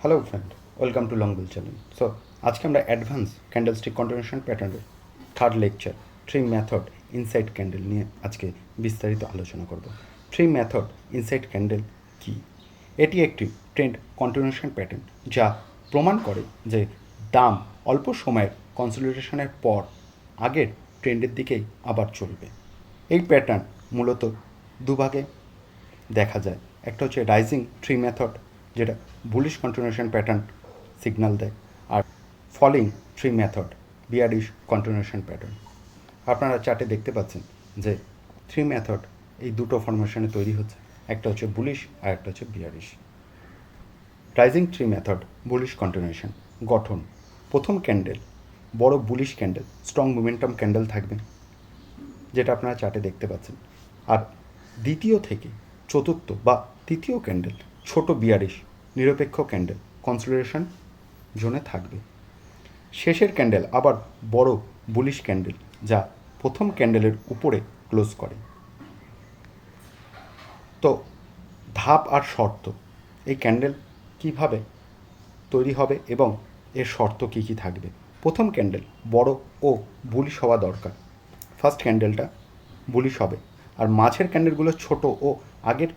Hello friend welcome to long bill channel so আজকে আমরা advance candlestick continuation প্যাটার্নের third lecture three method inside candle নিয়ে আজকে বিস্তারিত আলোচনা করব। থ্রি মেথড ইনসাইড ক্যান্ডেল কি? এটি একটি ট্রেন্ড কন্টিনিউশন প্যাটার্ন যা প্রমাণ করে যে দাম অল্প সময়ের কনসলিডেশনের পর আগের ট্রেন্ডের দিকেই আবার চলবে। এই প্যাটার্ন মূলত দুভাগে দেখা যায়। একটা হচ্ছে রাইজিং থ্রি মেথড যেটা বুলিশ কন্টিনিউশন প্যাটার্ন সিগন্যাল দেয়। আর falling three method bearish continuation pattern আপনারা চার্টে দেখতে পাচ্ছেন যে থ্রি মেথড এই দুটো ফরমেশনে তৈরি হচ্ছে। একটা হচ্ছে বুলিশ আর একটা হচ্ছে bearish rising three method bullish continuation গঠন। প্রথম ক্যান্ডেল বড় bullish candle strong momentum candle থাকবে, যেটা আপনারা চার্টে দেখতে পাচ্ছেন। আর দ্বিতীয় থেকে চতুর্থ বা তৃতীয় ক্যান্ডেল ছোট বিয়ারিশ নিরপেক্ষ ক্যান্ডেল কনসিডারেশন জোনে থাকবে। শেষের ক্যান্ডেল আবার বড় বুলিশ ক্যান্ডেল যা প্রথম ক্যান্ডেলের উপরে ক্লোজ করে। তো, ধাপ আর শর্ত, এই ক্যান্ডেল কীভাবে তৈরি হবে এবং এর শর্ত কী কী থাকবে? প্রথম ক্যান্ডেল বড় ও বুলিশ হওয়া দরকার। ফার্স্ট ক্যান্ডেলটা বুলিশ হবে, আর মাছের ক্যান্ডেলগুলো ছোট ও আগের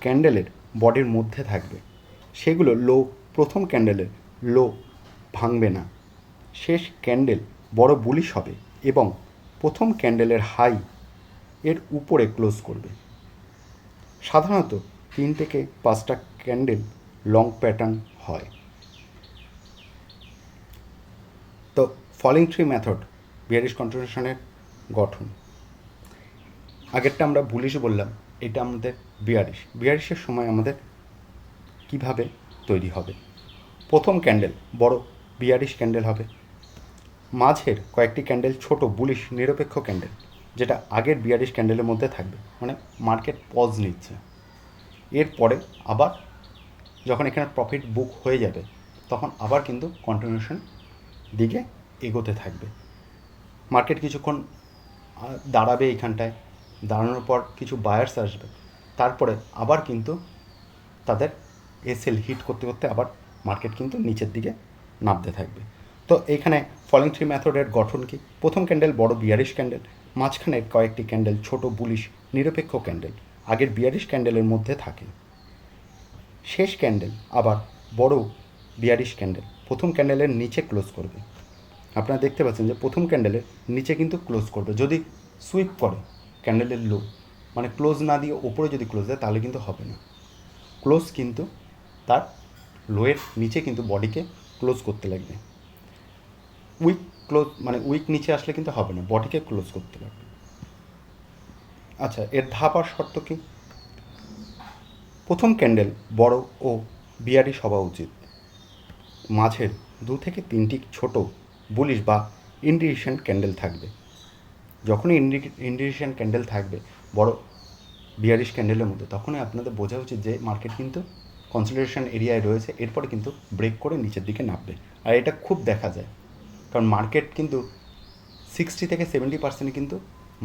ক্যান্ডেলের বডির মধ্যে থাকবে। সেগুলো লো প্রথম ক্যান্ডেলের লো ভাঙবে না। শেষ ক্যান্ডেল বড় বুলিশ হবে এবং প্রথম ক্যান্ডেলের হাই এর উপরে ক্লোজ করবে। সাধারণত তিন থেকে পাঁচটা ক্যান্ডেল লং প্যাটার্ন হয়। তো ফলিং ট্রি মেথড, বিয়ারিশ কন্ট্রিবিউশনের গঠন। আগেরটা আমরা বুলিশ বললাম, এটা আমাদের বিয়ারিশ। বিয়ারিশের সময় আমাদের কীভাবে তৈরি হবে? প্রথম ক্যান্ডেল, বড় বিয়ারিশ ক্যান্ডেল হবে। মাঝের কয়েকটি ক্যান্ডেল ছোট, বুলিশ, নিরপেক্ষ ক্যান্ডেল, যেটা আগের বিয়ারিশ ক্যান্ডেলের মধ্যে থাকবে। মানে মার্কেট পজ নিচ্ছে। এরপরে আবার যখন এখানে প্রফিট বুক হয়ে যাবে, তখন আবার কিন্তু কন্টিনিউশন দিকে এগোতে থাকবে। মার্কেট কিছুক্ষণ দাঁড়াবে এইখানটায় দাঁড়ানোর পর কিছু বায়ার্স আসবে। তারপরে আবার কিন্তু তাদের এসএল হিট করতে করতে আবার মার্কেট কিন্তু নিচের দিকে নামতে থাকবে। তো এখানে ফলিং থ্রি মেথডের গঠন কি? প্রথম ক্যান্ডেল বড় বিয়ারিশ ক্যান্ডেল মাঝখানে কয়েকটি ক্যান্ডেল ছোট বুলিশ নিরপেক্ষ ক্যান্ডেল আগের বিয়ারিশ ক্যান্ডেলের মধ্যে থাকে। শেষ ক্যান্ডেল আবার বড় বিয়ারিশ ক্যান্ডেল প্রথম ক্যান্ডেলের নিচে ক্লোজ করবে। আপনারা দেখতে পাচ্ছেন যে প্রথম ক্যান্ডেলের নিচে কিন্তু ক্লোজ করবে। যদি সুইপ করে ক্যান্ডেলের লো মানে ক্লোজ না দিয়ে ওপরে যদি ক্লোজ দেয় তাহলে কিন্তু হবে না। ক্লোজ কিন্তু তার লোয়ের নিচে কিন্তু বডিকে ক্লোজ করতে লাগবে। উইক ক্লোজ মানে উইক নিচে আসলে কিন্তু হবে না, বডিকে ক্লোজ করতে লাগবে। আচ্ছা এর ধাপ আর শর্ত কি? প্রথম ক্যান্ডেল বড় ও বিয়ারিশ হওয়া উচিত। মাঝের দু থেকে তিনটি ছোট বুলিশ বা ইন্ডিকেশন ক্যান্ডেল থাকবে। যখনই ইন্ডিকেশন ক্যান্ডেল থাকবে, বড় বিয়ারিশ ক্যান্ডেলের মধ্যে, তখনই আপনাদের বোঝা উচিত যে মার্কেট কিন্তু কনসিডারেশন এরিয়ায় রয়েছে, এরপরে কিন্তু ব্রেক করে নিচের দিকে নামবে। আর এটা খুব দেখা যায়, কারণ মার্কেট কিন্তু সিক্সটি থেকে সেভেন্টি পার্সেন্ট কিন্তু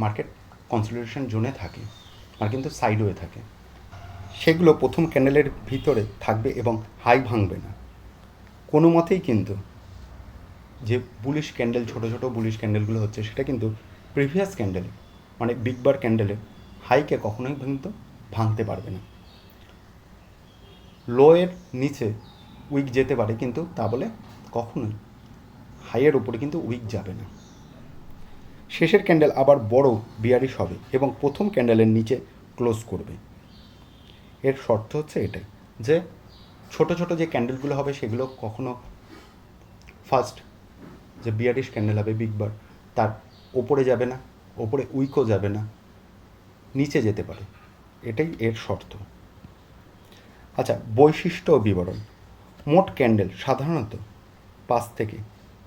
মার্কেট কনসিডারেশন জোনে থাকে, আর কিন্তু সাইড সাইডওয়ে থাকে। সেগুলো প্রথম ক্যান্ডেলের ভিতরে থাকবে এবং হাই ভাঙবে না। কোনো মতেই কিন্তু যে বুলিশ ক্যান্ডেল ছোট ছোট বুলিশ ক্যান্ডেলগুলো হচ্ছে, সেটা কিন্তু প্রিভিয়াস ক্যান্ডেলে মানে বিগ বার ক্যান্ডেলে হাইকে কখনোই কিন্তু ভাঙতে পারবে না। লোয়ের নিচে উইক যেতে পারে, কিন্তু তা বলে কখনোই। হাইয়ের উপরে কিন্তু উইক যাবে না। শেষের ক্যান্ডেল আবার বড় বিয়ারিশ হবে এবং প্রথম ক্যান্ডেলের নিচে ক্লোজ করবে। এর শর্ত হচ্ছে এটাই, যে ছোট ছোট যে ক্যান্ডেলগুলো হবে সেগুলো কখনো ফার্স্ট যে বিয়ারিশ ক্যান্ডেল হবে বিগ বার তার ওপরে যাবে না ওপরে উইকও যাবে না, নিচে যেতে পারে। এটাই এর শর্ত। আচ্ছা বৈশিষ্ট্য ও বিবরণ। মোট ক্যান্ডেল সাধারণত পাঁচ থেকে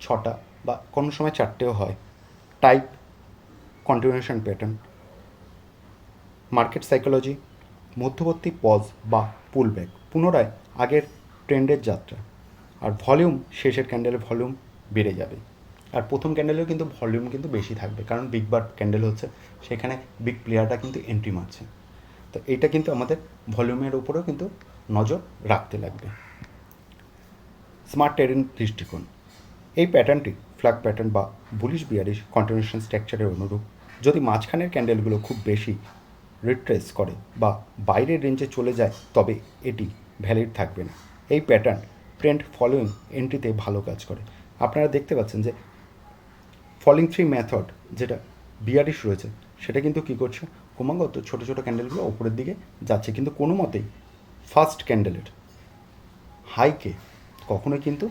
ছটা বা কোনো সময় চারটেও হয়। Type continuation pattern market psychology মধ্যবর্তী পজ বা পুল পুলব্যাক পুনরায় আগের ট্রেন্ডের যাত্রা। আর ভলিউম শেষের ক্যান্ডেলের ভলিউম বেড়ে যাবে। আর প্রথম ক্যান্ডেলেও কিন্তু ভলিউম কিন্তু বেশি থাকবে, কারণ বিগ বার ক্যান্ডেল হচ্ছে, সেখানে বিগ প্লেয়ারটা কিন্তু এন্ট্রি মারছে। তো এইটা কিন্তু আমাদের ভলিউমের উপরেও কিন্তু নজর রাখতে লাগবে। স্মার্ট টেরেন দৃষ্টিকোণ। এই প্যাটার্নটি ফ্ল্যাগ প্যাটার্ন বা বুলিশ বিয়ারিশ কন্টিনিউশন স্ট্রাকচারের অনুরূপ। যদি মাঝখানের ক্যান্ডেলগুলো খুব বেশি রিট্রেস করে বা বাইরের রেঞ্জে চলে যায়, তবে এটি ভ্যালিড থাকবে না। এই প্যাটার্ন ট্রেন্ড ফলোয়িং এন্ট্রিতে ভালো কাজ করে। আপনারা দেখতে পাচ্ছেন যে ফলিং থ্রি মেথড যেটা বিয়ারিশ রয়েছে, সেটা কিন্তু কী করছে? ক্রমাগত ছোটো ছোটো ক্যান্ডেলগুলো ওপরের দিকে যাচ্ছে। কিন্তু কোনো মতেই ফার্স্ট ক্যান্ডেলের হাইকে কখনোই কিন্তু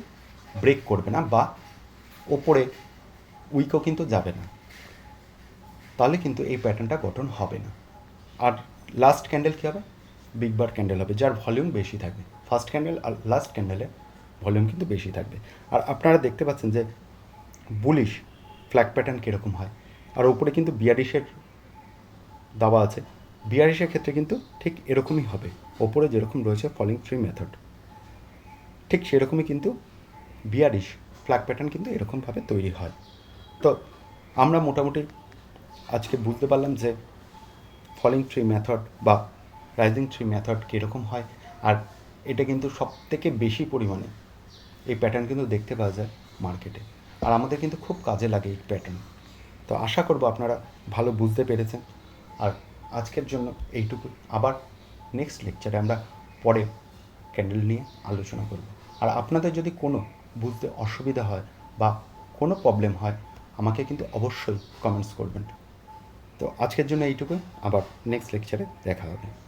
ব্রেক করবে না বা ওপরে উইকও কিন্তু যাবে না। তাহলে কিন্তু এই প্যাটার্নটা গঠন হবে না। আর লাস্ট ক্যান্ডেল কী হবে? বিগ বার ক্যান্ডেল হবে, যার ভলিউম বেশি থাকবে। ফার্স্ট ক্যান্ডেল আর লাস্ট ক্যান্ডেলে ভলিউম কিন্তু বেশি থাকবে। আর আপনারা দেখতে পাচ্ছেন যে বুলিশ ফ্ল্যাগ প্যাটার্ন কীরকম হয়। আর ওপরে কিন্তু বিয়ারিশের দাবা আছে। বিয়ারিশের ক্ষেত্রে কিন্তু ঠিক এরকমই হবে। ওপরে যেরকম রয়েছে ফলিং ফ্রি মেথড ঠিক সেরকমই কিন্তু বিয়ারিশ ফ্ল্যাগ প্যাটার্ন কিন্তু এরকমভাবে তৈরি হয়। তো আমরা মোটামুটি আজকে বুঝতে পারলাম যে ফলিং ট্রি মেথড বা রাইজিং ট্রি মেথড কীরকম হয়, আর এটা কিন্তু সব থেকে বেশি পরিমাণে এই প্যাটার্ন কিন্তু দেখতে পাওয়া যায় মার্কেটে আর আমাদের কিন্তু খুব কাজে লাগে এই প্যাটার্ন তো আশা করব আপনারা ভালো বুঝতে পেরেছেন। আর আজকের জন্য এইটুকু। আবার নেক্সট লেকচারে আমরা পরে ক্যান্ডেল নিয়ে আলোচনা করব। আর আপনাদের যদি কোনো বুঝতে অসুবিধা হয় বা কোনো প্রবলেম হয়, আমাকে কিন্তু অবশ্যই কমেন্টস করবেন। তো আজকের জন্য এইটুকুই। আবার নেক্সট লেকচারে দেখা হবে।